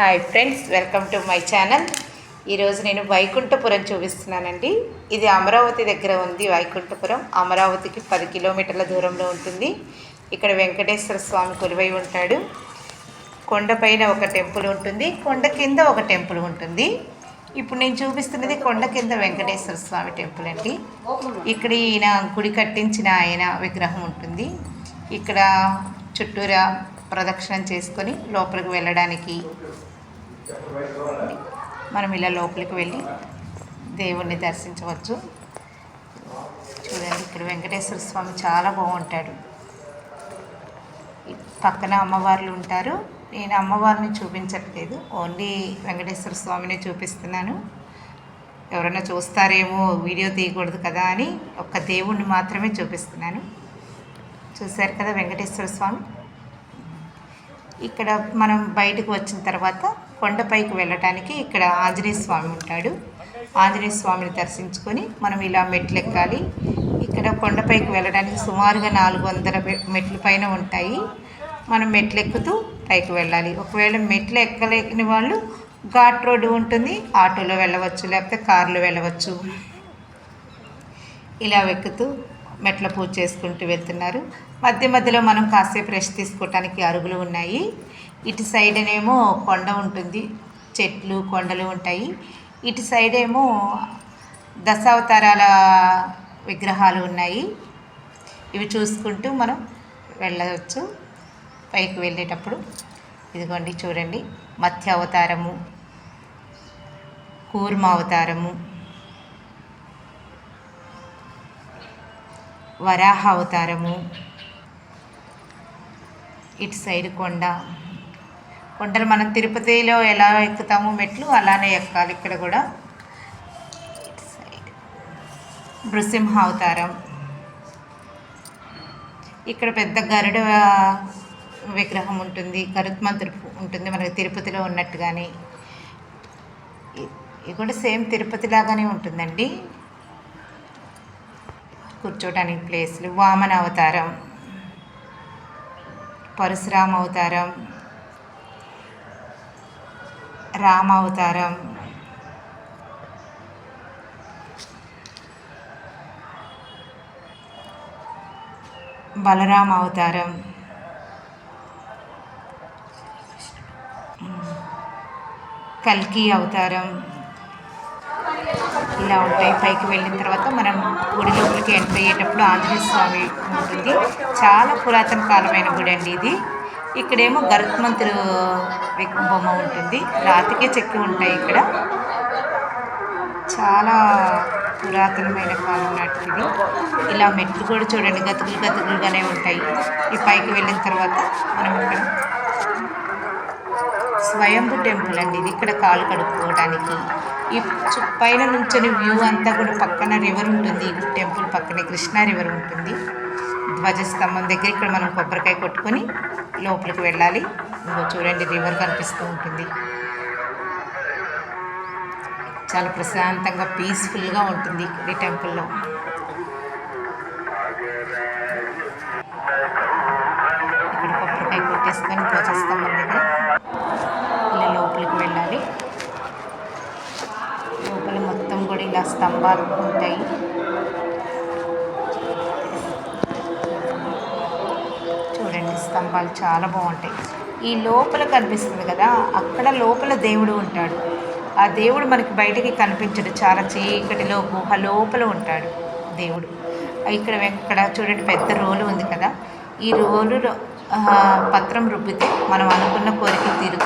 Hi friends welcome to my channel ఈరోజు నేను వైకుంఠపురం చూపిస్తున్నానండి. ఇది అమరావతి దగ్గర ఉంది వైకుంఠపురం. అమరావతికి పది కిలోమీటర్ల దూరంలో ఉంటుంది. ఇక్కడ వెంకటేశ్వర స్వామి కొలువై ఉంటాడు. కొండపైన ఒక టెంపుల్ ఉంటుంది కొండ కింద ఒక టెంపుల్ ఉంటుంది. ఇప్పుడు నేను చూపిస్తున్నది కొండ కింద వెంకటేశ్వర స్వామి టెంపుల్ అండి. ఇక్కడ ఈయన గుడి కట్టించిన ఆయన విగ్రహం ఉంటుంది. ఇక్కడ చుట్టూరా ప్రదక్షిణం చేసుకొని లోపలికి వెళ్ళడానికి మనం ఇలా లోపలికి వెళ్ళి దేవుణ్ణి దర్శించవచ్చు. చూడండి ఇక్కడ వెంకటేశ్వర స్వామి చాలా బాగుంటాడు. పక్కన అమ్మవార్లు ఉంటారు. నేను అమ్మవారిని చూపించట్లేదు. ఓన్లీ వెంకటేశ్వర స్వామిని చూపిస్తున్నాను. ఎవరైనా చూస్తారేమో వీడియో తీయకూడదు కదా అని ఒక్క దేవుణ్ణి మాత్రమే చూపిస్తున్నాను. చూశారు కదా వెంకటేశ్వర స్వామి? ఇక్కడ మనం బయటకు వచ్చిన తర్వాత కొండపైకి వెళ్ళటానికి ఇక్కడ ఆంజనేయ స్వామి ఉంటాడు. ఆంజనేయ స్వామిని దర్శించుకొని మనం ఇలా మెట్లు ఎక్కాలి ఇక్కడ కొండపైకి వెళ్ళడానికి సుమారుగా నాలుగు వందల మెట్ల పైన ఉంటాయి. మనం మెట్లు ఎక్కుతూ పైకి వెళ్ళాలి. ఒకవేళ మెట్లు ఎక్కలేని వాళ్ళు ఘాట్ రోడ్డు ఉంటుంది. ఆటోలో వెళ్ళవచ్చు లేకపోతే కారులో వెళ్ళవచ్చు. ఇలా ఎక్కుతూ మెట్ల పూజ చేసుకుంటూ వెళ్తున్నారు. మధ్య మధ్యలో మనం కాసేపు రెస్ట్ తీసుకోవటానికి అరుగులు ఉన్నాయి. ఇటు సైడ్ కొండ ఉంటుంది చెట్లు కొండలు ఉంటాయి. ఇటు సైడ్ ఏమో దశావతారాల విగ్రహాలు ఉన్నాయి. ఇవి చూసుకుంటూ మనం వెళ్ళవచ్చు పైకి వెళ్ళేటప్పుడు. ఇదిగోండి చూడండి మత్స్య అవతారము కూర్మ అవతారము వరాహ అవతారము ఇటు సైడ్ కొండ. కొండలు మనం తిరుపతిలో ఎలా ఎక్కుతామో మెట్లు అలానే ఎక్కాలి ఇక్కడ కూడా. నృసింహ అవతారం. ఇక్కడ పెద్ద గరుడ విగ్రహం ఉంటుంది గరుత్మంతుడు ఉంటుంది మనకి తిరుపతిలో ఉన్నట్టుగానే. ఇది కూడా సేమ్ తిరుపతి లాగానే ఉంటుందండి. కూర్చోటానికి ప్లేస్లు. వామన అవతారం పరశురామ అవతారం. రామ అవతారం బలరామ అవతారం. కల్కి అవతారం. ఇలా ఉంటాయి. పైకి వెళ్ళిన తర్వాత మనం గుడి లోపలికి ఎంటర్ అయ్యేటప్పుడు ఆంజనేయ స్వామి ఉంటుంది. చాలా పురాతన కాలమైన గుడి అండి ఇది. ఇక్కడేమో గరుత్మంతుడు బొమ్మ ఉంటుంది. రాతికే చెక్కి ఉంటాయి ఇక్కడ. చాలా పురాతనమైన కాలం నాటిది ఇలా మెట్లు కూడా చూడండి గతుకులు గతుకులుగానే ఉంటాయి. ఈ పైకి వెళ్ళిన తర్వాత మనం ఇక్కడ స్వయంభు టెంపుల్ అండి ఇది. ఇక్కడ కాలు కడుక్కోవడానికి. ఈ పైన నుంచొని వ్యూ అంతా కూడా పక్కన రివర్ ఉంటుంది. టెంపుల్ పక్కనే కృష్ణా రివర్ ఉంటుంది. ధ్వజస్తంభం దగ్గర ఇక్కడ మనం కొబ్బరికాయ కొట్టుకొని లోపలికి వెళ్ళాలి. ఇంకో చూడండి రివర్ కనిపిస్తూ ఉంటుంది. చాలా ప్రశాంతంగా పీస్ఫుల్గా ఉంటుంది ఈ టెంపుల్లో ఇక్కడ కొబ్బరికాయ కొట్టేసుకొని ధ్వజస్తంభం దగ్గర ఇలా లోపలికి వెళ్ళాలి. లోపల మొత్తం కూడా ఇలా స్తంభాలు ఉంటాయి. స్తంభాలు చాలా బాగుంటాయి. ఈ లోపల కనిపిస్తుంది కదా అక్కడ లోపల దేవుడు ఉంటాడు. ఆ దేవుడు మనకి బయటికి కనిపించడు. చాలా చీకటిలో గుహ లోపల ఉంటాడు దేవుడు. ఇక్కడ ఇక్కడ చూడండి పెద్ద రోలు ఉంది కదా. ఈ రోలులో పత్రం రుబ్బితే మనం అనుకున్న కోరిక తీరు